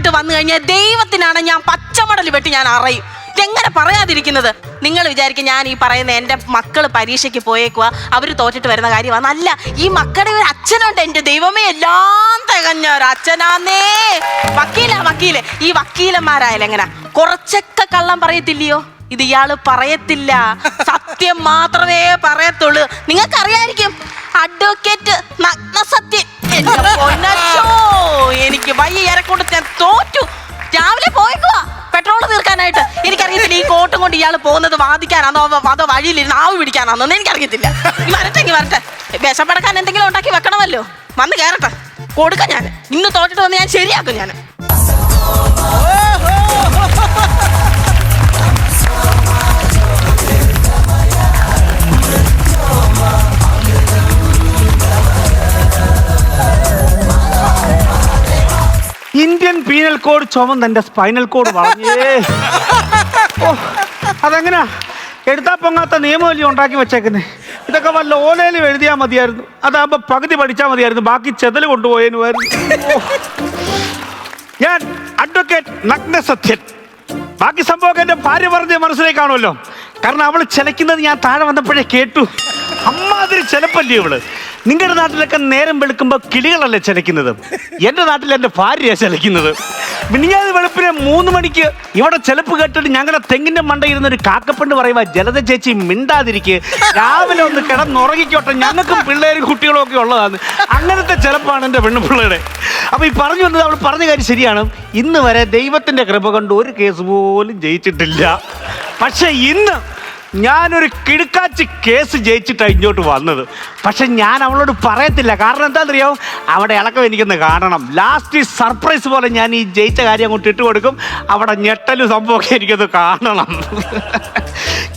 തോറ്റിട്ട് വന്നു കഴിഞ്ഞാൽ ദൈവത്തിനാണ് ഞാൻ പച്ചമടൽ വെട്ടി ഞാൻ അറിയും. ഇതെങ്ങനെ പറയാതിരിക്കുന്നത്? നിങ്ങൾ വിചാരിക്കും ഞാൻ ഈ പറയുന്ന എന്റെ മക്കൾ പരീക്ഷയ്ക്ക് പോയേക്കുക അവർ തോറ്റിട്ട് വരുന്ന കാര്യമാണ് അല്ല ഈ മക്കളുടെ ഒരു അച്ഛനുണ്ട് എന്റെ ദൈവമേ എല്ലാം തികഞ്ഞ ഒരു അച്ഛനാന്നേ. വക്കീല വക്കീൽ. ഈ വക്കീലന്മാരായാലും എങ്ങനെ? കുറച്ചൊക്കെ കള്ളം പറയത്തില്ലയോ? ഇത് ഇയാൾ പറയത്തില്ല. സത്യം മാത്രമേ പറയത്തുള്ളൂ. നിങ്ങൾക്കറിയായിരിക്കും അഡ്വക്കേറ്റ് നഗ്ന സത്യം എന്റെ പൊന്നച്ചോ, എനിക്ക് വയ്യ കൊണ്ട് ഞാൻ തോറ്റു. രാവിലെ പോയേക്കുവാ. പെട്രോൾ തീർക്കാനായിട്ട്. എനിക്കറിയത്തില്ല ഈ കോട്ടും കൊണ്ട് ഇയാൾ പോകുന്നത് വാദിക്കാനാണോ അതോ- വഴിയിലിരുന്ന് ആവ് പിടിക്കാനാണോന്ന് എനിക്കറിയത്തില്ല. വരട്ടെ ഇനി വരട്ടെ. വിശപ്പടക്കാൻ എന്തെങ്കിലും ഉണ്ടാക്കി വെക്കണമല്ലോ. വന്ന് കയറട്ടെ കൊടുക്കാം ഞാൻ ഇന്ന് തോറ്റിട്ട് വന്ന് ഞാൻ ശരിയാക്കും ഞാൻ ഇന്ത്യൻ പീനൽ കോഡ് ചുമന്ന് തന്റെ സ്പൈനൽ കോഡ് വളഞ്ഞേ. ഓ അതെങ്ങനാ? എടുത്താ പൊങ്ങാത്ത നിയമമല്ലേ ഉണ്ടാക്കി വെച്ചേക്കുന്നേ? ഇതൊക്കെ വല്ല ഓലയിലും എഴുതിയാൽ മതിയായിരുന്നു. അതാകുമ്പോ പകുതി പഠിച്ചാൽ മതിയായിരുന്നു. ബാക്കി ചെതൽ കൊണ്ടുപോയതിനുമായിരുന്നു ഞാൻ അഡ്വക്കേറ്റ് നഗ്ന സത്യൻ ബാക്കി സംഭവമൊക്കെ എന്റെ ഭാര്യ പറഞ്ഞ മനസ്സിലേക്കാണല്ലോ കാരണം അവൾ ചിലക്കുന്നത് ഞാൻ താഴെ വന്നപ്പോഴേ കേട്ടു. അമ്മാതിരി ചിലപ്പല്ലേ ഇവൾ? നിങ്ങളുടെ നാട്ടിലൊക്കെ നേരം വെളുക്കുമ്പോൾ കിളികളല്ലേ ചലിക്കുന്നത്? എന്റെ നാട്ടിൽ എന്റെ ഭാര്യയാ ചലിക്കുന്നത്. മിനിഞ്ഞാത് വെളുപ്പിന് മൂന്ന് മണിക്ക് ഇവിടെ ചെലപ്പ് കേട്ടിട്ട് ഞങ്ങളുടെ തെങ്ങിന്റെ മണ്ടയിരുന്ന ഒരു കാക്കപ്പെണ്ണ് പറയുക ജലത ചേച്ചി മിണ്ടാതിരിക്ക്. രാവിലെ ഒന്ന് കിടന്നുറങ്ങിക്കോട്ടെ. ഞങ്ങൾക്കും പിള്ളേരും കുട്ടികളും ഒക്കെ ഉള്ളതാണ്. അങ്ങനത്തെ ചിലപ്പാണ് എന്റെ പെണ്ണുപിള്ളയുടെ അപ്പൊ ഈ പറഞ്ഞു വന്നത് അവൾ പറഞ്ഞ കാര്യം ശരിയാണ്. ഇന്ന് വരെ ദൈവത്തിന്റെ കൃപ കൊണ്ട് ഒരു കേസ് പോലും ജയിച്ചിട്ടില്ല. പക്ഷെ ഇന്ന് ഞാനൊരു കിടുക്കാച്ചി കേസ് ജയിച്ചിട്ടാണ് ഇങ്ങോട്ട് വന്നത്. പക്ഷെ ഞാൻ അവളോട് പറയത്തില്ല. കാരണം എന്താണെന്നറിയോ? അവിടെ ഇളക്കം എനിക്കൊന്ന് കാണണം. ലാസ്റ്റ് സർപ്രൈസ് പോലെ ഞാൻ ഈ ജയിച്ച കാര്യം അങ്ങോട്ട് ഇട്ട് കൊടുക്കും. അവിടെ ഞെട്ടലും സംഭവമൊക്കെ എനിക്കൊന്ന് കാണണം.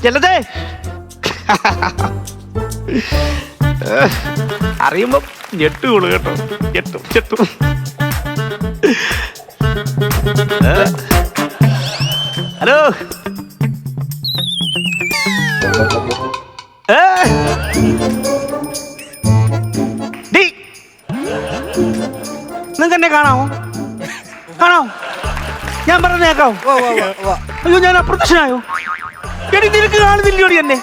ചെല്ലതേ അറിയുമ്പോ ഞെട്ടുകൊള്ളു കേട്ടോ. ഞെട്ടും ഞെട്ടും. ഹലോ. നിങ്ങക്ക് എന്നെ കാണാമോ കാണാമോ ഞാൻ പറഞ്ഞ കേക്കാവോ അയ്യോ ഞാൻ അപ്രത്യക്ഷനായോ? എടി നിനക്ക് കാണുന്നില്ലോടി എന്നെ.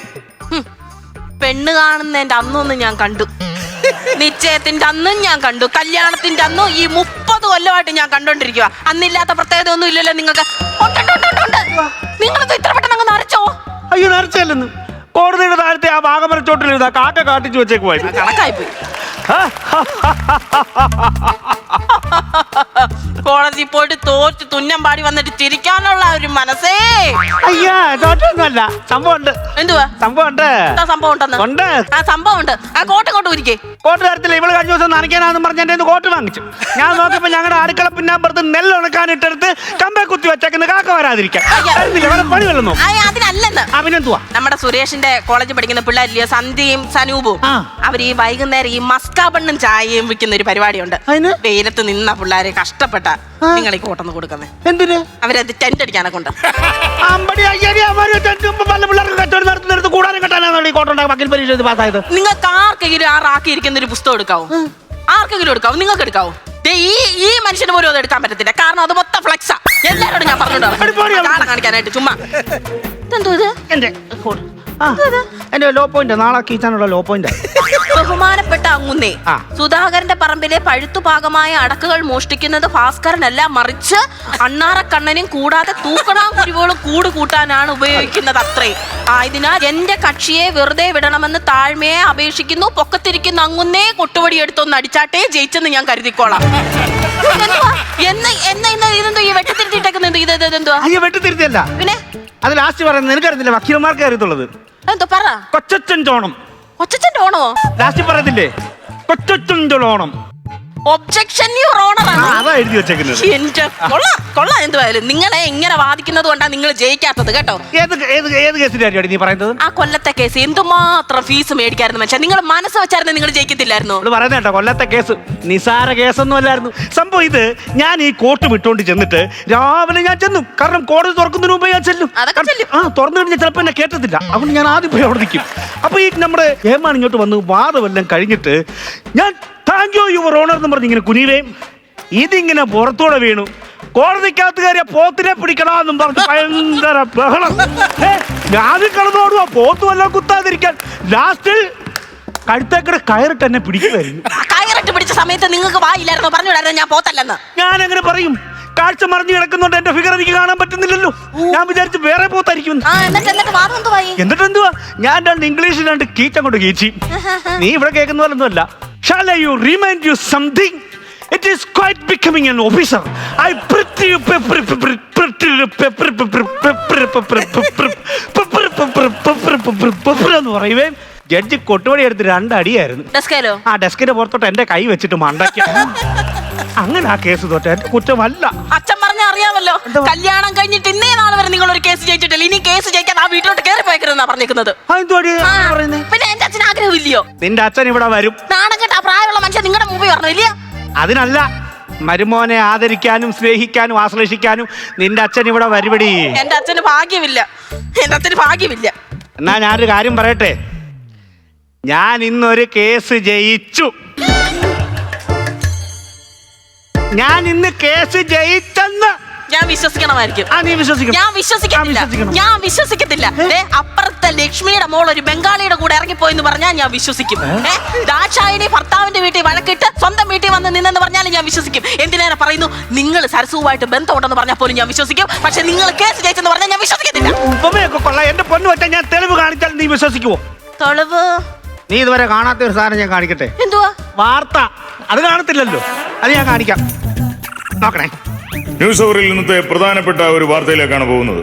പെണ്ണ് കാണുന്നതിന്റെ അന്നൊന്നും ഞാൻ കണ്ടു. നിശ്ചയത്തിന്റെ അന്നും ഞാൻ കണ്ടു. കല്യാണത്തിന്റെ അന്നും ഈ മുപ്പത് കൊല്ലമായിട്ട് ഞാൻ കണ്ടോണ്ടിരിക്കുക അന്നില്ലാത്ത പ്രത്യേകത ഒന്നും ഇല്ലല്ലോ നിങ്ങൾക്ക്. നിങ്ങളിത് ഇത്ര പെട്ടെന്ന് അങ്ങ് നിറച്ചോ അയ്യോ നിറച്ചല്ലെന്ന് കോടതിയുടെ താഴത്തെ ആ ഭാഗമരച്ചോട്ടിലിരുന്ന കാക്ക കാട്ടിച്ചു വെച്ചേക്കുവായി കണക്കായി പോയി കോളേജിൽ പോയിട്ട് തോറ്റ് തുന്നം പാടി വന്നിട്ട് ചിരിക്കാനുള്ള ഒരു മനസ്സേ. അയ്യോട്ടൊന്നുമല്ല തോറ്റൊന്നുമല്ല. സംഭവം ഉണ്ട് എന്തുവാ? സംഭവം ഉണ്ട് എന്താ സംഭവം ഉണ്ടെന്ന്? ഉണ്ട്. ആ സംഭവം ഉണ്ട് ആ കോട്ട് കൊണ്ട് ഉരിക്കേ കോട്ട് തരത്തില്ല. ഇവൾ കഴിഞ്ഞ ദിവസം നനയ്ക്കാനാന്ന് പറഞ്ഞ എന്റെ കോട്ട് വാങ്ങിച്ചു. ഞാൻ നോക്കിയപ്പോ ഞങ്ങളുടെ അടുക്കള പിന്നാമ്പുറത്ത് നെല്ല് ഉണക്കാനിട്ടെടുത്ത് കമ്പ കുത്തി വെച്ചേക്കുന്ന. കാക്ക വരാതിരിക്കാൻ. വേറെ പണി വല്ലെന്നോ ആ അതിനല്ലെന്ന്. നമ്മുടെ സുരേഷിന്റെ കോളേജിൽ പഠിക്കുന്ന പിള്ളേരില്ലയോ സന്ധ്യയും സനൂപും. ആ. അവർ ഈ വൈകുന്നേരം ഈ മസ്കാബണ്ണും ചായയും വിൽക്കുന്ന ഒരു പരിപാടിയുണ്ട്. അതിന്? വെയിലത്ത് നിന്ന പിള്ളേരെ കഷ്ടപ്പെട്ട നിങ്ങൾ ഈ കോട്ടൊന്ന് കൊടുക്കുന്നത് എന്തിന് അവരത് ടെന്റ് അടിക്കാനൊക്കെ ഉണ്ട് അമ്പടി അയ്യടി അവർ പല പിള്ളേർക്ക് കച്ചവടം നടത്തുന്നിടത്ത് കൂടാനും കെട്ടാനാണ് ഈ കോട്ടുണ്ടാക്കി വക്കീൽ പരീക്ഷ എഴുതി പാസ്സായത് നിങ്ങൾക്ക് ആർക്കെങ്കിലും ആറാക്കിയിരിക്കുന്ന ഒരു പുസ്തകം എടുക്കാവോ ആർക്കെങ്കിലും എടുക്കാവോ നിങ്ങൾക്ക് എടുക്കാവോ ദേ ഈ ഈ മനുഷ്യന് പോലും അത് എടുക്കാൻ പറ്റത്തില്ല കാരണം അത് മൊത്തം ഫ്ലെക്സാ എല്ലാരോടും ഞാൻ പറഞ്ഞിട്ടുണ്ട് കാണിക്കാനായിട്ട് ചുമ്മാ എന്തോ ഇത് എന്റെ ആ എന്റെ ലോ പോയിന്റ് നാളെ കീച്ചാനുള്ള ലോ പോയിന്റ് ബഹുമാനപ്പെട്ട അങ്ങുന്നേ ആ. സുധാകരന്റെ പറമ്പിലെ പഴുത്തുപാകമായ അടക്കുകൾ മോഷ്ടിക്കുന്നത് ഭാസ്കരനല്ല മറിച്ച് അണ്ണാറക്കണ്ണനും കൂടാതെ തൂക്കണാം കുരുവോളും കൂട് കൂട്ടാനാണ് ഉപയോഗിക്കുന്നത് അത്രേ ആയതിനാൽ എന്റെ കക്ഷിയെ വെറുതെ വിടണമെന്ന് താഴ്മയെ അപേക്ഷിക്കുന്നു. പൊക്കത്തിരിക്കുന്ന അങ്ങുന്നേ കൊട്ടുപടി എടുത്തൊന്ന് അടിച്ചാട്ടേ ജയിച്ചെന്ന് ഞാൻ കരുതിക്കോളാം. ഇതെന്തുവാ? എന്ന് എന്ന് ഇന്ന് ഇതെന്തോ ഈ വെട്ടത്തിരുത്തിട്ടേക്കുന്നത് ഇത് ഇത് ഇതെന്തുവാ? അയ്യോ വെട്ടിത്തിരുത്തിയല്ല. പിന്നെ? അത് ലാസ്റ്റ് പറയുന്നത് നിനക്കറിയത്തില്ല? വക്കീലന്മാർക്ക് അറിയത്തുള്ളത്. എന്തോ പറ. കൊച്ചച്ചൻ ചോണം. കൊച്ചച്ചൻ ഓണോ ലാസ്റ്റ് പറയത്തില്ലേ? കൊച്ചച്ചൻ ചോണം ഒബ്ജക്ഷൻ യുവർ ഓണർ അതാ എഴുതി വെച്ചേക്കുന്നത്. എന്റെ കൊള്ളാം കൊള്ളാം എന്തുവായാലും നിങ്ങളെ ഇങ്ങനെ വാദിക്കുന്നത് കൊണ്ടാണ് നിങ്ങൾ ജയിക്കാത്തത് കേട്ടോ? ഏത് ഏത് ഏത് കേസിന്റെ കാര്യമാണ് നീ പറയുന്നത്? ആ കൊല്ലത്തെ കേസ് എന്തുമാത്രം ഫീസ് മേടിക്കായിരുന്നു മനുഷ്യ? നിങ്ങൾ മനസ്സ് വെച്ചായിരുന്നു നിങ്ങൾ ജയിക്കത്തില്ലായിരുന്നു. അവൾ പറയുന്ന കേട്ടോ കൊല്ലത്തെ കേസ് നിസാര കേസൊന്നും അല്ലായിരുന്നു. സംഭവം ഇത് ഞാൻ ഈ കോട്ട് വിട്ടോണ്ട് ചെന്നിട്ട് രാവിലെ ഞാൻ ചെന്നു. കാരണം കോടതി തുറക്കുന്നതിന് മുമ്പേ ഞാൻ ചെല്ലും. അതൊക്കെ ചെല്ലും. ആ തുറന്നു കഴിഞ്ഞാൽ ചിലപ്പോൾ എന്നെ കേട്ടത്തില്ല അതുകൊണ്ട് ഞാൻ ആദ്യം പോയി അവിടെ നിൽക്കും. അപ്പൊ ഈ നമ്മുടെ ഹേമാൻ ഇങ്ങോട്ട് വന്ന് വാദമെല്ലാം കഴിഞ്ഞിട്ട് ഞാൻ താങ്ക് യു യുവർ ഓണർ എന്ന് പറഞ്ഞ് ഇങ്ങനെ കുനിവേം ഇതിങ്ങനെ പുറത്തൂടെ വീണു. കോടതിക്കകത്ത് കയറിയ പോത്തിനെ പിടിക്കണമെന്നും പറഞ്ഞ് ഭയങ്കര ബഹളം. ഞാൻ കിടന്നോടുക പോത്ത് വല്ലതും കുത്താതിരിക്കാൻ. ലാസ്റ്റിൽ കഴുത്തേക്കടെ കയറിട്ട് എന്നെ പിടിക്കുമായിരുന്നു കയറിട്ട് പിടിച്ച സമയത്ത് നിങ്ങൾക്ക് വായില്ലായിരുന്നു? പറഞ്ഞുവിടായിരുന്നു ഞാൻ പോത്തല്ലെന്ന്? ഞാൻ അങ്ങനെ പറയും? കാഴ്ച മറിഞ്ഞു കിടക്കുന്നുണ്ട് എന്റെ ഫിഗർ എനിക്ക് കാണാൻ പറ്റുന്നില്ലല്ലോ. ഞാൻ വിചാരിച്ചു വേറെ പോത്തായിരിക്കും എന്നിട്ട് എന്തുവാ ഞാൻ രണ്ട് ഇംഗ്ലീഷിൽ രണ്ട് കീച്ചങ്ങോട്ട് കീച്ചി നീ ഇവിടെ കേൾക്കുന്ന പോലെ ഒന്നുമല്ല shall you remind you something it is quite becoming an officer I എന്ന് പറയുവേ ജഡ്ജി കൊട്ടുപടി എടുത്ത് രണ്ടടിയായിരുന്നു ഡെസ്കേലോ ആ ഡെസ്കിന്റെ പുറത്തോട്ട് എന്റെ കൈ വെച്ചിട്ട് മണ്ടയ്ക്ക. അങ്ങനെ ആ കേസ് തോറ്റ. എന്റെ കുറ്റമല്ല. അച്ഛൻ പറഞ്ഞ? കല്യാണം കഴിഞ്ഞിട്ട് ഇന്നേ നാളെ വരെ നിങ്ങൾ ഒരു കേസ് ജയിച്ചിട്ടില്ല. ഇനി കേസ് ജയിക്കാൻ ആ വീട്ടിലോട്ട് കയറി പോയക്കരുതെന്നാ പറഞ്ഞേക്കുന്നത് പിന്നെ എന്റെ അച്ഛൻ ആഗ്രഹമില്ലയോ? നിന്റെ അച്ഛൻ ഇവിടെ വരും. നാണം കേട്ട ആ പ്രായമുള്ള മനുഷ്യൻ നിങ്ങളുടെ മുമ്പിൽ പറഞ്ഞു ഇല്ലയോ? അതിനല്ല. മരുമോനെ ആദരിക്കാനും സ്നേഹിക്കാനും ആശ്ലേഷിക്കാനും നിന്റെ അച്ഛൻ ഇവിടെ വരുപടി എന്റെ അച്ഛന് ഭാഗ്യമില്ല. എന്റെ അച്ഛന് ഭാഗ്യമില്ല. എന്നാ ഞാനൊരു കാര്യം പറയട്ടെ? ഞാൻ ഇന്നൊരു കേസ് ജയിച്ചു. ഞാൻ ഇന്ന് കേസ് ജയിച്ചെന്ന് ഞാൻ വിശ്വസിക്കണമായിരിക്കും. ആ നീ വിശ്വസിക്കും. ഞാൻ വിശ്വസിക്കത്തില്ല. വിശ്വസിക്കണം. ഞാൻ വിശ്വസിക്കത്തില്ല. ദേ, അപ്പുറത്തെ ലക്ഷ്മിയുടെ മോൾ ഒരു ബംഗാളിയുടെ കൂടെ ഇറങ്ങിപ്പോയെന്ന് പറഞ്ഞാൽ ഞാൻ വിശ്വസിക്കും. ഏ, ദാക്ഷായണി ഭർത്താവിന്റെ വീട്ടിൽ വഴക്കിട്ട് സ്വന്തം വീട്ടിൽ വന്ന് നിന്നെന്ന് പറഞ്ഞാലും ഞാൻ വിശ്വസിക്കും. എന്തിനേറെ പറയുന്നു? നിങ്ങൾ സരസുവുമായിട്ട് ബന്ധമുണ്ടെന്ന് പറഞ്ഞാൽ പോലും ഞാൻ വിശ്വസിക്കും. പക്ഷെ നിങ്ങൾ കേസ് ജയിച്ചെന്ന് പറഞ്ഞാൽ ഞാൻ വിശ്വസിക്കത്തില്ല. ഉപമയൊക്കെ കൊള്ളാം. എന്റെ പൊന്നു വെച്ചാൽ ഞാൻ തെളിവ് കാണിച്ചാൽ നീ വിശ്വസിക്കുവോ? തെളിവ്? നീ ഇതുവരെ കാണാത്ത ഒരു സാധനം ഞാൻ കാണിക്കട്ടെ? എന്തുവാ? വാർത്ത. അത് കാണത്തില്ലല്ലോ. അത് ഞാൻ കാണിക്കാം. നോക്കണേ. ന്യൂസ് അവറിൽ ഇന്നത്തെ പ്രധാനപ്പെട്ട ഒരു വാർത്തയിലേക്കാണ് പോകുന്നത്.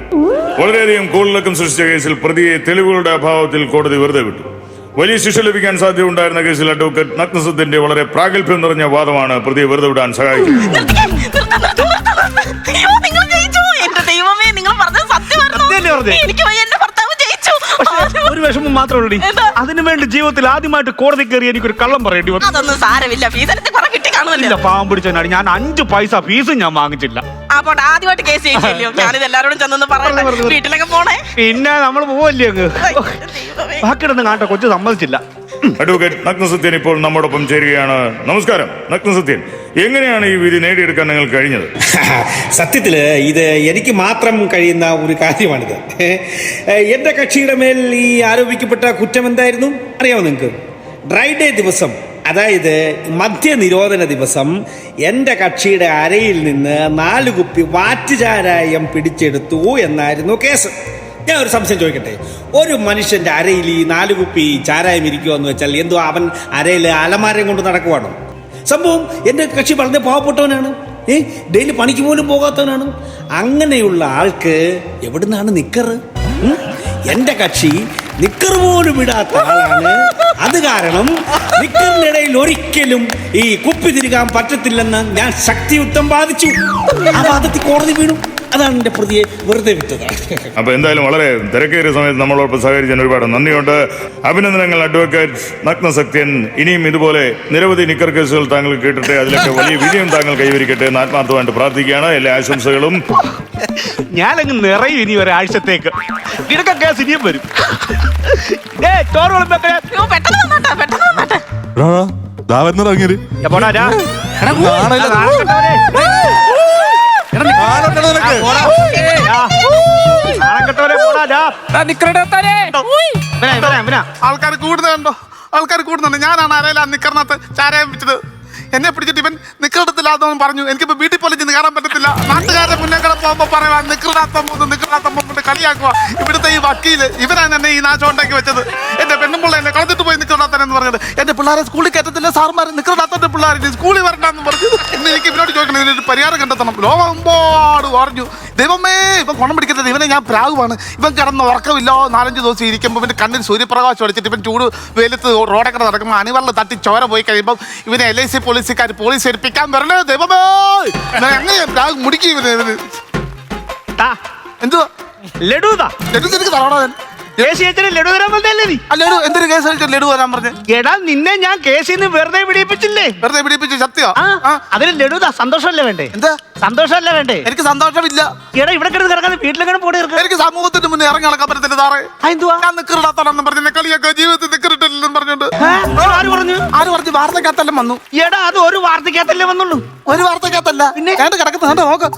വളരെയധികം കൂടുതലക്കം സൃഷ്ടിച്ച കേസിൽ പ്രതിയെ തെളിവുകളുടെ അഭാവത്തിൽ കോടതി വെറുതെ വിട്ടു. വലിയ ശിക്ഷ ലഭിക്കാൻ സാധ്യതയുണ്ടായിരുന്ന കേസിൽ അഡ്വക്കേറ്റ് നഗ്നസത്തിന്റെ വളരെ പ്രാഗൽഭ്യം നിറഞ്ഞ വാദമാണ് പ്രതിയെ വെറുതെ വിടാൻ സഹായിച്ചത്? എനിക്ക് പക്ഷേ ഒരു വിഷമം മാത്രമേ ഉള്ളൂ? അതിനു വേണ്ടി ജീവിതത്തിൽ ആദ്യമായിട്ട് കോടതി കയറി എനിക്കൊരു കള്ളം പറയേണ്ടി വന്നു അതൊന്നും സാരമില്ല. കുറെ കിട്ടി ഇല്ല പാവം പിടിച്ചതിനാണ് ഞാൻ അഞ്ച് പൈസ ഫീസും ഞാൻ വാങ്ങിച്ചില്ല. അപ്പൊ ആദ്യമായിട്ട് കേസ് ജയിച്ചല്ലോ ഞാനിത് എല്ലാരോടും ചെന്നൊന്ന് പറയട്ടെ. പറഞ്ഞു, പറഞ്ഞു. വീട്ടിലൊക്കെ പോണേ? പിന്നെ നമ്മൾ പോവല്ലേ അങ്ങ്. ബാക്കിയിടന്ന് കാണട്ടെ കൊച്ചു സമ്മതിച്ചില്ല. അഡ്വക്കേറ്റ് നഗ്നസത്യൻ ഇപ്പോൾ നമ്മോടൊപ്പം ചേരുകയാണ്. നമസ്കാരം നഗ്നസത്യൻ എങ്ങനെയാണ് ഈ വിധി നേടിയെടുക്കാൻ നിങ്ങൾ കഴിഞ്ഞത്? സത്യത്തിൽ ഇത് എനിക്ക് മാത്രം കഴിയുന്ന ഒരു കാര്യമാണിത്. എന്റെ കക്ഷിയുടെ മേൽ ഈ ആരോപിക്കപ്പെട്ട കുറ്റം എന്തായിരുന്നു? അറിയാമോ നിങ്ങൾക്ക്? ഡ്രൈ ഡേ ദിവസം അതായത് മദ്യനിരോധന ദിവസം എന്റെ കക്ഷിയുടെ അരയിൽ നിന്ന് നാലു കുപ്പി വാറ്റുചാരായം പിടിച്ചെടുത്തു എന്നായിരുന്നു കേസ്. ഞാൻ ഒരു സംശയം ചോദിക്കട്ടെ? ഒരു മനുഷ്യന്റെ അരയിൽ ഈ നാല് കുപ്പി ചാരായം ഇരിക്കുമെന്ന് വെച്ചാൽ എന്തോ അവൻ അരയിൽ അലമാരയും കൊണ്ട് നടക്കുവാണോ? സംഭവം എന്റെ കക്ഷി വളരെ പാവപ്പെട്ടവനാണ്. ഏ ഡെയിലി പണിക്ക് പോലും പോകാത്തവനാണ്. അങ്ങനെയുള്ള ആൾക്ക് എവിടുന്നാണ് നിക്കറ്? എന്റെ കക്ഷി നിക്കറ് പോലും ഇടാത്ത ആളാണ് അത് കാരണം നിക്കറിനിടയിൽ ഒരിക്കലും ഈ കുപ്പി തിരികാൻ പറ്റത്തില്ലെന്ന് ഞാൻ ശക്തിയുക്തം ബാധിച്ചു. ആ വാദത്തിൽ കോടതി വീണു. അതാണ് എന്റെ പ്രതിയെ വെറുതെ വിട്ടത്. അപ്പൊ എന്തായാലും വളരെ തിരക്കേറിയ സമയത്ത് നമ്മളോടൊപ്പം സഹകരിച്ചതിന് ഒരുപാട് നന്ദിയുണ്ട്. അഭിനന്ദനങ്ങൾ അഡ്വക്കേറ്റ് നഗ്നസത്യൻ ഇനിയും ഇതുപോലെ നിരവധി നിക്കർ കേസുകൾ താങ്കൾ കേട്ടിട്ട് അതിലൊക്കെ വലിയ വിജയം താങ്കൾ കൈവരിക്കട്ടെ എന്ന് ആത്മാർത്ഥമായിട്ട് പ്രാർത്ഥിക്കുകയാണ്. എല്ലാ ആശംസകളും. ഞാനങ്ങ് നിറയും ഇനി ഒരാഴ്ചത്തേക്ക്. ഇടക്ക കേസ് ഇനിയും വരും. ഏ ചോറ് വിളമ്പൊക്കെ. അയ്യോ, പെട്ടെന്ന് വന്നാട്ടെ പെട്ടെന്ന് വന്നാട്ടെ. നിനക്ക്. ആൾക്കാർ കൂടുന്നുണ്ടോ? ആൾക്കാർ കൂടുന്നുണ്ട്. ഞാനാണ് അരയില നിക്കറിനകത്ത് ചാരായം വെച്ചത്. എന്നെ പിടിച്ചിട്ട് ഇവൻ നിക്കടത്തില്ലാത്തവൻ പറഞ്ഞു. എനിക്കിപ്പോ വീട്ടിൽ പോലും ചെന്ന് കയറാൻ പറ്റത്തില്ല. നാട്ടുകാരുടെ മുന്നേ കൂടെ പോകുമ്പോ പറയാ നിക്കറിടാത്ത പോകുന്നു നിക്കറിടാത്ത പോകുമ്പോൾ കളിയാക്കുക ഇവിടുത്തെ ഈ വക്കീൽ ഇവരാണ് എന്നെ ഈ നാശം ഉണ്ടാക്കി വെച്ചത്. എന്റെ പെണ്ണുമ്പിള്ള എന്നെ കളഞ്ഞിട്ട് പോയി നിക്കറിടാത്തനെന്ന് പറഞ്ഞത്. എന്റെ പിള്ളേരെ സ്കൂളിൽ കയറ്റത്തില്ല സാർമാർ നിക്കറിടാത്തന്റെ പിള്ളേരെ സ്കൂളിൽ വരണ്ടെന്ന് പറഞ്ഞു എന്ന് എനിക്ക് ഇവരോട് ചോദിക്കണം ഇതിനൊരു പരിഹാരം കണ്ടെത്തണം. ലോകമെമ്പാട് പറഞ്ഞു ദൈവമേ ഇപ്പം ഗുണം പിടിക്കുന്നത് ഇവനെ ഞാൻ പ്രാഗുവാണ് ഇവൻ കിടന്ന് ഉറക്കമില്ല. നാലഞ്ച് ദിവസം ഇരിക്കുമ്പോൾ ഇവന്റെ കണ്ണിൽ സൂര്യപ്രകാശം അടിച്ചിട്ട് ഇവൻ ചൂട് വെയിലത്ത് റോഡെ കിടന്ന് നടക്കുമ്പോൾ അണിവെള്ളം തട്ടി ചോര പോയി കഴിയുമ്പോൾ ഇവനെ എൽ ഐ സി പോലീസുകാർ പോലീസ് ഏൽപ്പിക്കാൻ വരണേ ദൈവമേ! എങ്ങനെ പ്രാഗ് മുടിക്കും ഇവന് ഇവന്? എന്തുവാ? ലഡുതാ ലഡു നിനക്ക് തറവാടാ ഞാൻ ചേച്ചന് ലഡു തരാൻ വന്നതല്ലേ നീ? ആ ലഡു. എന്തൊരു കേസ് കഴിച്ചു ലഡു വരാൻ പറഞ്ഞ്? എടാ നിന്നെ ഞാൻ കേസിൽ നിന്ന് വെറുതെ പിടിപ്പിച്ചില്ലേ? വെറുതെ പിടിപ്പിച്ച് സത്യോ അതിന് ലഡുതാ സന്തോഷമല്ലേ വേണ്ടേ? എന്താ? സന്തോഷമല്ലേ വേണ്ടേ? എനിക്ക് സന്തോഷമില്ല. എടാ ഇവിടെ കിടന്ന് കിടക്കാതെ വീട്ടിലെങ്ങനെ പോടി എനിക്ക് സമൂഹത്തിന് മുന്നേ ഇറങ്ങി നടക്കാൻ പറ്റത്തില്ല സാറേ. ഞാൻ നിക്കറിടാത്തോണെന്ന് പറഞ്ഞു കളിയൊക്കെ ജീവിതത്തിൽ നിക്കറിട്ടില്ലെന്നും പറഞ്ഞുകൊണ്ട്? ആര് പറഞ്ഞു? ആര് പറഞ്ഞു? വാർത്തക്കകത്തെല്ലാം വന്നു. എടാ അത് ഒരു വാർത്തക്കകത്തല്ലേ വന്നുള്ളൂ. ഒരു വാർത്തക്കകത്തല്ല പിന്നെ? കിടക്കുന്നത് നോക്ക്.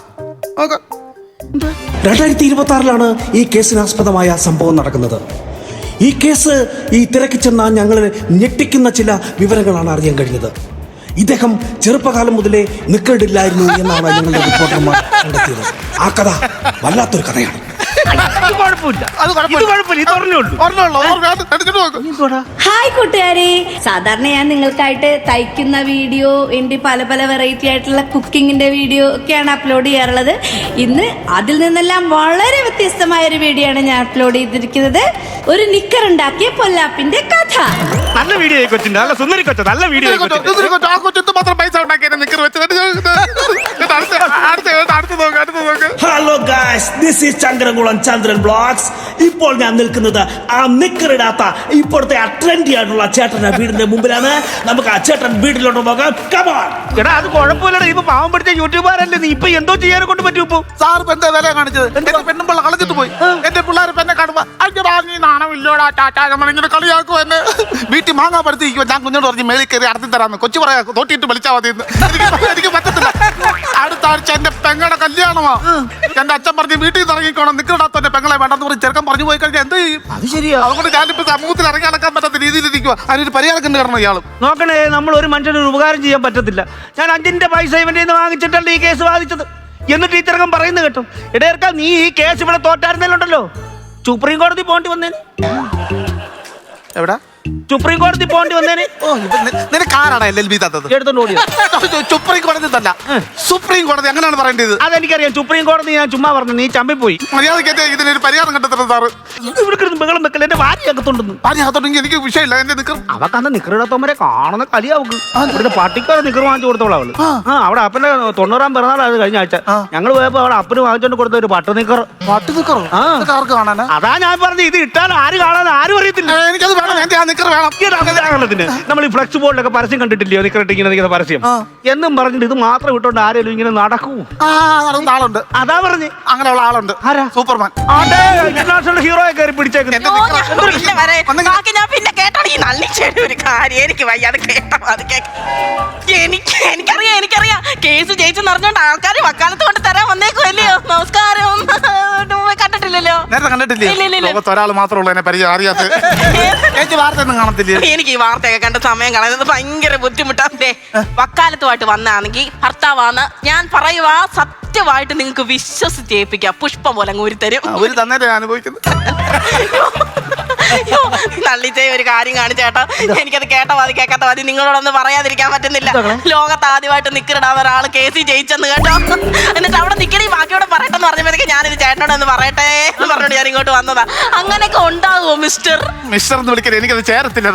നോക്ക്. രണ്ടായിരത്തി ഇരുപത്തി ആറിലാണ് ഈ കേസിനാസ്പദമായ സംഭവം നടക്കുന്നത്. ഈ കേസ് ഈ തിരക്കി ചെന്ന ഞങ്ങൾ ഞെട്ടിക്കുന്ന ചില വിവരങ്ങളാണ് അറിയാൻ കഴിഞ്ഞത്. ഇദ്ദേഹം ചെറുപ്പകാലം മുതലേ നിൽക്കേണ്ടില്ലായിരുന്നു എന്നാണ് ഞങ്ങളുടെ റിപ്പോർട്ടർമാർ കണ്ടെത്തിയത്. ആ കഥ വല്ലാത്തൊരു കഥയാണ്. കുഴപ്പമില്ല. അത് കുഴപ്പമില്ല. ഇത് കുഴപ്പമില്ല. ഇത് പറഞ്ഞോളൂ ഓർമ്മയുള്ളൂ ഓർമ്മ എടുത്തിട്ട് നോക്ക്. ഹായ് കൂട്ടുകാരെ. സാധാരണ ഞാൻ നിങ്ങൾക്കായിട്ട് തയ്ക്കുന്ന വീഡിയോ എന്റെ പല പല വെറൈറ്റി ആയിട്ടുള്ള കുക്കിങ്ങിന്റെ വീഡിയോ ഒക്കെയാണ് അപ്ലോഡ് ചെയ്യാറുള്ളത്. ഇന്ന് അതിൽ നിന്നെല്ലാം വളരെ വ്യത്യസ്തമായ ഒരു വീഡിയോ ആണ് ഞാൻ അപ്ലോഡ് ചെയ്തിരിക്കുന്നത്. ഒരു നിക്കർ ഉണ്ടാക്കിയ പൊല്ലാപ്പിന്റെ കഥ. നല്ല വീഡിയോ കൊച്ചിന്റെ. നല്ല സുന്ദരി കൊച്ച നല്ല വീഡിയോ ഇതിനെ ആ കൊച്ചു മാത്രം പൈസ നിക്കർ hello guys this is Chandrakulam Chandran blogs ഇപ്പോൾ ഞാൻ നിൽക്കുന്നത് ആ നിക്കറിടാത്ത ഇപ്പോഴത്തെ ആ ട്രെൻഡി ആയിട്ടുള്ള ചേട്ടന്റെ വീടിന്റെ മുമ്പിലാണ് നമുക്ക് ആ ചേട്ടൻ വീട്ടിലോട്ട് പോകാം കമാൺ എടാ അത് കുഴപ്പമില്ലടാ ഇപ്പൊ പാവം പിടിച്ച യൂട്യൂബറല്ലേ നീ ഇപ്പൊ എന്തോ ചെയ്യാനെ കൊണ്ട് പറ്റും ഇപ്പൊ സാർ ഇപ്പൊ എന്താ വില കാണിച്ചത് എന്റെ പെണ്ണും പിള്ള കളഞ്ഞിട്ട് പോയി എന്റെ പിള്ളേർ എന്നെ കാണുമ്പോ അയ്യടാ നീ നാണമില്ലോടാ ടാറ്റാ നമ്മൾ ഇങ്ങനെ കളിയാക്കും എന്നെ വീട്ടിൽ മാങ്ങാ പടുത്തിരിക്കുമ്പോ ഞാൻ കുഞ്ഞോട് പറഞ്ഞ് മേളിൽ കയറി അടത്തി തരാന്ന് കൊച്ചു പറയാ തോട്ടിയിട്ട് വിളിച്ചാൽ മതി എന്ന്. എനിക്ക് എനിക്ക് പറ്റത്തില്ല. അടുത്ത ആഴ്ച എന്റെ പെങ്ങളുടെ കല്യാണമാ. എന്റെ അച്ഛൻ പറഞ്ഞ് വീട്ടിൽ നിന്ന് ഇറങ്ങിക്കോണം. നിൽക്കണ്ടാത്ത എന്റെ പെങ്ങളെ വേണ്ടെന്ന് പറഞ്ഞ് ചെറുക്കൻ പറഞ്ഞു പോയി കഴിഞ്ഞാൽ എന്ത് ചെയ്യും? അത് ശരിയാ. അതുകൊണ്ട് ഞാനിപ്പോ സമൂഹത്തിൽ ഇറങ്ങി നടക്കാൻ പറ്റാത്ത രീതിയിൽ ഇരിക്കുക അതിനൊരു പരിഹാരം കണ്ടു കാരണം ഇയാളും. നോക്കണേ നമ്മൾ ഒരു മനുഷ്യന് ഒരു ഉപകാരം ചെയ്യാൻ പറ്റത്തില്ല. ഞാൻ അഞ്ചിന്റെ പൈസ ഇവന്റെ നിന്ന് വാങ്ങിച്ചിട്ടല്ല ഈ കേസ് വാദിച്ചത് എന്നിട്ട് ഈ ചെറുക്കൻ പറയുന്നത് കേട്ടോ. ഇടയർക്ക നീ ഈ കേസ് ഇവിടെ തോറ്റായിരുന്നല്ലോ സുപ്രീം കോടതി പോണ്ടി വന്നേന്. എവിടെ? സുപ്രീം കോടതി പോണ്ടി വന്നേന്? ഓ നിനക്ക് ആരാണ് എൽ എൽ ബി തന്നത്? എടുത്തോണ്ട് ഓടിയത് സുപ്രീം കോടതി തന്നെ സുപ്രീം കോടതി അങ്ങനെയാണ് പറയേണ്ടത്. അതെനിക്കറിയാം. സുപ്രീം കോടതി ഞാൻ ചുമ്മാ പറഞ്ഞു നീ ചമ്പിപ്പോയി മര്യാദയ്ക്ക് ഇതിനൊരു പരിഹാരം കണ്ടെത്തണം സാറ്. ഇവിടെ ബഹളം വെക്കൽ എന്റെ ഭാര്യ അകത്തുണ്ടെന്ന്. പാനി അകത്തുണ്ടെങ്കിൽ എനിക്ക് വിഷയമില്ല. എന്റെ നിക്കർ അവക്ക് അന്ന് നിക്കറിടത്തോമരെ കാണുന്ന കളി അവക്ക്. ഇവിടുത്തെ പട്ടിക്കാരെ നിക്കർ വാങ്ങിച്ചു കൊടുത്തോളൂ അവൾ. ആ. അവിടെ അപ്പന്റെ തൊണ്ണൂറാം പിറന്നാൾ അത് കഴിഞ്ഞ ആഴ്ച. ഞങ്ങൾ പോയപ്പോ അവിടെ അപ്പന് വാങ്ങിച്ചോണ്ട് കൊടുത്ത ഒരു പട്ട് നിക്കർ. പാട്ട് നിക്കറോ? ആ. ആർക്ക് കാണാനാ? അതാ ഞാൻ പറഞ്ഞു ഇത് ഇട്ടാൽ ആര് കാണാൻ ആരും അറിയത്തില്ല. എനിക്കത് വേണം. എന്റെ ആ വേണം. നമ്മൾ ഈ ഫ്ലക്സ് ബോർഡിലൊക്കെ പരസ്യം കണ്ടിട്ടില്ലയോ? നിക്കറിട്ട് ഇങ്ങനെ നിൽക്കുന്ന പരസ്യം. എന്നും പറഞ്ഞിട്ട് ഇത് മാത്രം ഇട്ടോണ്ട് ആരെങ്കിലും ഇങ്ങനെ നടക്കൂ? ആ നടന്ന ആളുണ്ട്. അതാ പറഞ്ഞ്. അങ്ങനെയുള്ള ആളുണ്ട്. ആരാ? സൂപ്പർമാൻ. ഇന്റർനാഷണൽ ഹീറോ കയറി പിടിച്ചേക്കുന്നു പിന്നെ കേട്ടാണ്. ഈ നള്ളിച്ചേടി ഒരു കാര്യം. എനിക്ക് വയ്യ. അത് കേട്ടാ അത് കേ- എനിക്ക് എനിക്കറിയാം എനിക്കറിയാം. കേസ് ജയിച്ചെന്ന് അറിഞ്ഞോണ്ട് ആൾക്കാർ വക്കാലത്ത് കൊണ്ട് തരാൻ വന്നേക്കുമല്ലയോ നമസ്കാരം. കണ്ടിട്ടില്ലല്ലോ? നേരത്തെ കണ്ടിട്ടില്ലേ. ലോകത്ത് ഒരാൾ മാത്രമേ ഉള്ളൂ എന്നെ പരിചയം അറിയാത്ത. ചേച്ചി വാർത്ത ഒന്നും കാണത്തില്ലേ? എനിക്ക് ഈ വാർത്തയൊക്കെ കണ്ട സമയം കളയുന്നത് ഭയങ്കര ബുദ്ധിമുട്ടാണ്ടേ വക്കാലത്തുമായിട്ട് വന്നാണെങ്കിൽ ഭർത്താവാന്ന് ഞാൻ പറയുവാ സത്യമായിട്ട് നിങ്ങൾക്ക് വിശ്വസിച്ച് ഏൽപ്പിക്കാം. പുഷ്പം പോലെ അങ്ങ് ഒരു തരും ഞാൻ അനുഭവിക്കുന്നത് അയ്യോ, നള്ളിച്ചേ ഒരു കാര്യം കാണിച്ചേട്ടാ എനിക്കത് കേട്ട മതി കേൾക്കാത്ത മതി നിങ്ങളോടൊന്നും പറയാതിരിക്കാൻ പറ്റുന്നില്ല. ലോകത്ത് ആദ്യമായിട്ട് നിക്കറിടാൻ ഒരാൾ കെ സി ജയിച്ചെന്ന് കേട്ടോ. എന്നിട്ട് അവിടെ നിക്കണി ബാക്കിയോടെ പറയട്ടെന്ന് പറഞ്ഞപ്പോഴത്തേക്ക് ഞാനിത് ചേട്ടനോടൊന്ന് പറയട്ടെ എന്ന് പറഞ്ഞോണ്ട് ഞാൻ ഇങ്ങോട്ട് വന്നതാ. അങ്ങനെയൊക്കെ ഉണ്ടാകുമോ മിസ്റ്റർ? മിസ്റ്റർ എന്ന് വിളിക്കരുത്. എനിക്കത് ചേരത്തില്ല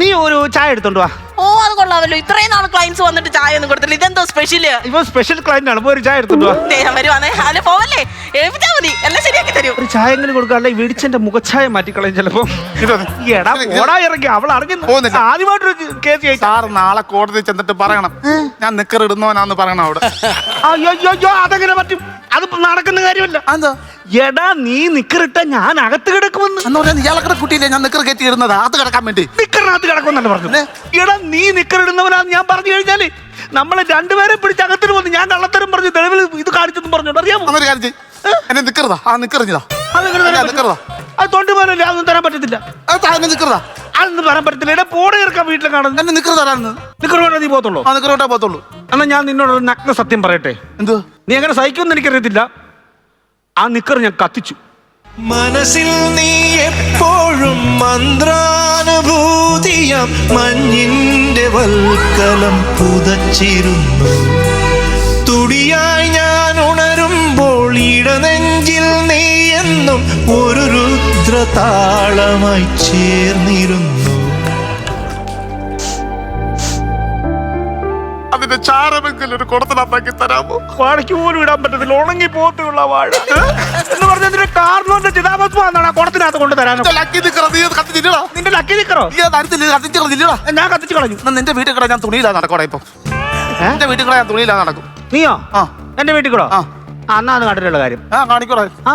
നീ ഒരു ചായ എടുത്തോണ്ട് വാ. ഓ അത് കൊള്ളാമല്ലോ. ഇത്രയും നാൾ ക്ലയൻസ് വന്നിട്ട് ചായ ഒന്നും കൊടുത്തില്ല ഇതെന്തോ സ്പെഷ്യൽ ഇപ്പൊ സ്പെഷ്യൽ ക്ലയന്റ് ആണ്. ഒരു ചായ എടുത്തോണ്ട് വാ. വരുവാന്നേ അല്ല പോവല്ലേ? തരൂ. ഒരു ചായ കൊടുക്കുക അല്ലെങ്കിൽ വെടിച്ചെന്റെ മുഖച്ഛായ മാറ്റിക്കളയും ചിലപ്പോ. എടാ ഓടാ ഇറങ്ങി അവൾ അറിഞ്ഞു പോകുന്നില്ല. ആദ്യമായിട്ടൊരു കേസ് സാർ നാളെ കോടതി ചെന്നിട്ട് പറയണം. ഞാൻ നിക്കർ ഇടുന്നവനാന്ന് പറയണം അവിടെ. അയ്യോ അയ്യോ, അയ്യോ അതെങ്ങനെ പറ്റും? അത് നടക്കുന്ന കാര്യമല്ല. എന്താ എടാ നീ നിക്കറിട്ട ഞാൻ അകത്ത് കിടക്കുമെന്ന്. എന്ന് കുട്ടിയില്ലേ? ഞാൻ നിക്കർ കയറ്റി ഇടുന്നത്. അത് കിടക്കാൻ വേണ്ടി. നിക്കറിനകത്ത് കിടക്കുമെന്നല്ല പറഞ്ഞു എടാ നീ നിക്കറിടുന്നവനാന്ന് ഞാൻ പറഞ്ഞു കഴിഞ്ഞാൽ നമ്മളെ രണ്ടുപേരെ പിടിച്ച് അകത്തിന് വന്ന് ഞാൻ കള്ളത്തരം പറഞ്ഞു തെളിവിൽ ഇത് കാണിച്ചെന്ന് പറഞ്ഞു അറിയാമോ? അന്നൊരു കാര്യം ചെയ്യ്. എന്നെ ആ നിക്കറിഞ്ഞതാ തരാൻ? അത് അതൊന്നും പറ്റത്തില്ല. അത് അതൊന്നും പറയാൻ പറ്റത്തില്ല. എടാ പോടെ ഇറക്കാൻ വീട്ടിൽ കാണുന്നത്. എന്നെ നിക്കർ തരാന്ന് നിക്കർ വേണ്ട നീ ആ എന്നാ ഞാൻ നിന്നോട് ഒരു നഗ്ന സത്യം പറയട്ടെ? എന്ത്? നീ എങ്ങനെ സഹിക്കുമെന്ന് എനിക്കറിയത്തില്ല. ആ നിക്കർ ഞാൻ കത്തിച്ചു. മനസ്സിൽ നീ എപ്പോഴും മന്ത്രാനുഭൂതിയം. മഞ്ഞിന്റെ വൽക്കലം പുതച്ചിരുന്നു. തുടിയായി ഇടനെഞ്ചിൽ നീ എന്നും ഒരു രുദ്രതാളമായി ചേർന്നിരുന്നു. അതിന്റെ ചാരമെങ്കിലും ഒരു കുടത്തിനകത്താക്കി തരാമോ? വാഴയ്ക്ക് പോലും ഇടാൻ പറ്റത്തില്ല. ഉണങ്ങി പോത്തുള്ള വാഴ. എന്ന് പറഞ്ഞതിന്റെ കാർണോന്റെ ചിതാപത്മാണ് ആ കുടത്തിനകത്ത് കൊണ്ട് തരാനോ ലക്കി നിക്കറ നീ കത്തിച്ചില്ലടാ നിന്റെ ലക്കി നിക്കറോ? നീ കത്തിച്ച് കളഞ്ഞില്ലടാ ഞാൻ കത്തിച്ചു കളഞ്ഞു. നിന്റെ വീട്ടിൽ കൂടെ ഞാൻ തുണിയില്ലാതെ നടക്കോടെ ഇപ്പൊ? എന്റെ വീട്ടിൽ കൂടെ ഞാൻ തുണിയില്ലാതെ നടക്കും. നീയോ? ആ. എന്റെ വീട്ടിൽ കൂടെ? ആ. ആ, എന്നാ അത് കണ്ടിട്ടുള്ള കാര്യം ആ കാണിക്കോടാ ആ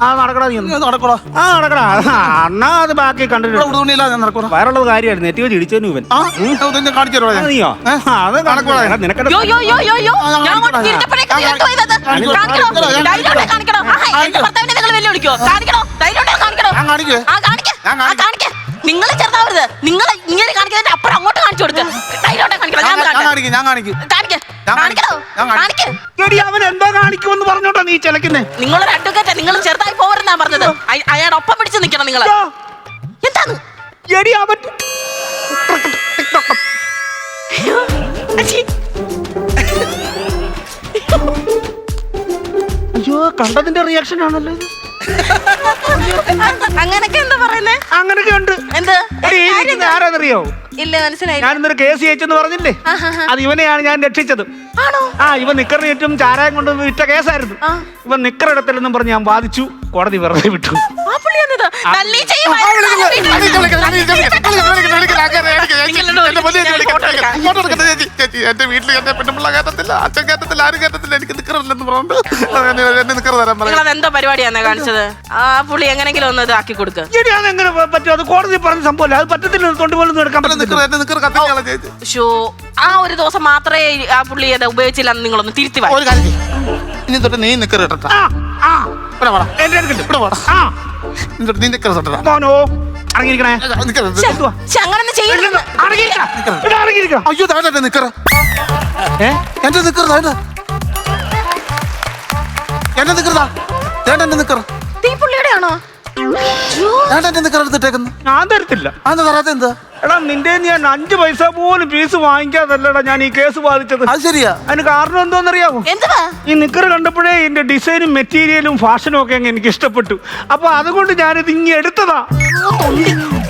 ആ നടക്കടാ നീ ഒന്ന്. നടക്കോടാ ആ നടക്കടാ ആ, അന്നാ അത് ബാക്കി ഇവിടെ കണ്ടിട്ടുണ്ട് ഉടുതുണിയില്ല ഞാൻ നടക്കോടാ വേറുള്ളത് കാര്യമായിരുന്നു നെറ്റി വെച്ച് ഇടിച്ചതിന് ഇവൻ ആ ഇത് ഞാൻ കാണിച്ചു തരുവാ ആ, ഞാൻ. നീയോ ഏ? അത് നടക്കൂടാ. കണക്കൂടാ നിനക്കത് യോ യോ യോ യോ യോ ആ, ഞാൻ ഞാൻ അങ്ങോട്ട് കാണിക്കണോ? തിരിഞ്ഞപ്പോഴേക്കും ചെയ്തത്? കാണിക്കണോ? ആഹാ, എന്റെ കാണിക്കണോ? ഭർത്താവിനെ നിങ്ങൾ വെല്ലുവിളിക്കോ? കാണിക്കണോ? ധൈര്യം കാണിക്കണോ? ഞാൻ കാണിക്കേ. ആ, കാണിക്കേ ഞാൻ ആ, കാണിക്കേ. കാണിക്ക്. നിങ്ങൾ ചെറുതാവരുത്. നിങ്ങൾ ഇങ്ങനെ കാണിക്കുന്നതിന്റെ അപ്പുറം അങ്ങോട്ട് കാണിച്ചു കൊടുക്ക്. കാണിക്കണം. ഞാൻ ഞാൻ. ഞാൻ കാണിക്കും. കാണിക്ക്. ഞാൻ കാണിക്കണോ ഞാൻ കാണിക്കും. കാണിക്ക്. എടി അവൻ എന്തോ കാണിക്കുമെന്ന് പറഞ്ഞോട്ടാ നീ ചിലക്കുന്നേ നിങ്ങളൊരു അഡ്വക്കേറ്റ് നിങ്ങൾ ചെറുതായി പോവരുന്നാ പറഞ്ഞത്. അയ- അയാളുടെ ഒപ്പം പിടിച്ച് നിൽക്കണം നിങ്ങൾ എന്താണ്? എടി അവൻ അച്ഛി. അയ്യോ കണ്ടതിന്റെ റിയാക്ഷൻ ആണല്ലോ ഇത്. അങ്ങനൊക്കെ എന്താ പറയുന്നേ? അങ്ങനൊക്കെ ഉണ്ട് എന്ത്? ആരാന്നറിയോ? ഇല്ല മനസ്സിലായി ഞാൻ ഇന്നൊരു കേസ് ജയിച്ചെന്ന് പറഞ്ഞില്ലേ? അത് ഇവനെയാണ് ഞാൻ രക്ഷിച്ചത്. ആ ഇവൻ നിക്കറിന് ചുറ്റും ചാരായം കൊണ്ട് വിറ്റ കേസായിരുന്നു. ഇവ ഇവൻ നിക്കറിടത്തില്ലെന്നും പറഞ്ഞ് ഞാൻ ബാധിച്ചു കോടതി വെറുതെ വിട്ടു. എന്റെ വീട്ടിൽ എന്റെ പെണ്ണുമ്പിള്ള കയറ്റത്തില്ല അച്ഛൻ കയറ്റത്തില്ല ആരും കയറ്റത്തില്ല എനിക്ക് നിക്കറില്ലെന്ന് പറഞ്ഞു എന്നെ നിക്കറ് തരാൻ അത് എന്തോ പരിപാടിയാണ് കാണിച്ചത്? ആ പുള്ളി എങ്ങനെങ്കിലും ഒന്ന് ഇതാക്കി കൊടുക്ക്. അതെങ്ങനെ പ- പറ്റും? അത് കോടതി പറഞ്ഞ സംഭവമല്ല. അത് പറ്റത്തില്ല തൊണ്ടി പോലും എടുക്കാൻ എന്നെ നിക്കറ് പറ്റത്തില്ല. എന്നെ നിക്കറ് കത്തിക്കാളെ ചേച്ചി. ഷോ ആ ഒരു ദിവസം മാത്രമേ ആ പുള്ളി അത് ഉപയോഗിച്ചില്ല നിങ്ങളൊന്ന് തിരുത്തി വാ. ഒരു കാര്യം ഇനി തൊട്ട് നീ നിക്കറ് ആ. ഇവിടെ വാടാ. എന്റെ അടുക്കൽ ഇവിടെ വാടാ. ആ. ഇനി തൊട്ട് നീ തൊട്ടടാ മോനോ അടങ്ങിയിരിക്കണേ. നിക്കറ് ശ്ശെ, എന്തുവാ? ശ്ശെ, അങ്ങനൊന്നും ചെയ്യരുത്. അടങ്ങിയിരിക്കാം ഇവിടെ അടങ്ങിയിരിക്കാം അയ്യോ താഴെ നിക്കറ. ഏ? എന്റെ നിക്കറ താഴെ എന്റെ നിക്കറ് തേണ്ട എന്റെ നിക്കറ്. തീ പുള്ളിയുടെ ആണോ തേണ്ട എന്റെ നിക്കറ എടുത്തിട്ടേക്കുന്നു. ഞാൻ തരത്തില്ല. അന്ന് തരാത്ത എന്താ എടാ നിന്റെ ഞാൻ അഞ്ചു പൈസ പോലും ഫീസ് വാങ്ങിക്കാതല്ലടാ ഞാൻ ഈ കേസ് ബാധിച്ചത്. അത് ശരിയാ. അതിന് കാരണം എന്തോന്നറിയാമോ എന്തുവാ? ഈ നിക്കർ കണ്ടപ്പോഴേ ഇതിന്റെ ഡിസൈനും മെറ്റീരിയലും ഫാഷനും ഒക്കെ അങ്ങ് എനിക്ക് ഇഷ്ടപ്പെട്ടു. അപ്പൊ അതുകൊണ്ട് ഞാനിത് ഇങ്ങ് എടുത്തതാ.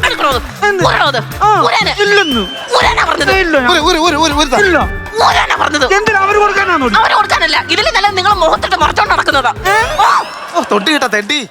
എടുക്കണോ അത്? ഊരണോ അത്? ആ, ഊരാന്? ഇല്ലെന്ന്. ഊരാനാ പറഞ്ഞത്. ഇല്ല ഞാൻ- ഒരു ഒരു ഒരു ഇല്ല. ഊരാനാ പറഞ്ഞത്. എന്തിനാ അവർ കൊടുക്കാനാണോ അവന് കൊടുക്കാനല്ല. ഇതിൽ നല്ല നിങ്ങൾ മുഖത്തിട്ട് മറച്ചോണ്ട് നടക്കുന്നതാ. ഓ. തൊട്ടി കിട്ടാ തെണ്ടി.